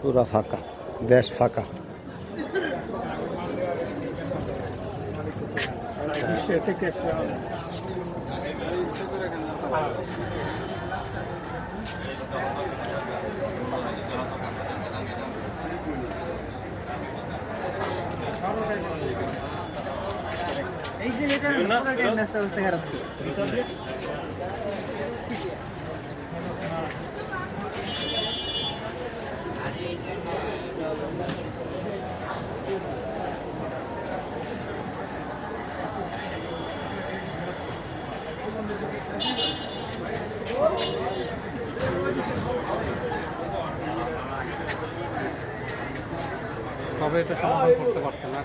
পুরা ফাঁকা দেশ ফাঁকা এই যে এটা পুরো খারাপ সমাধান করতে পারতেন না।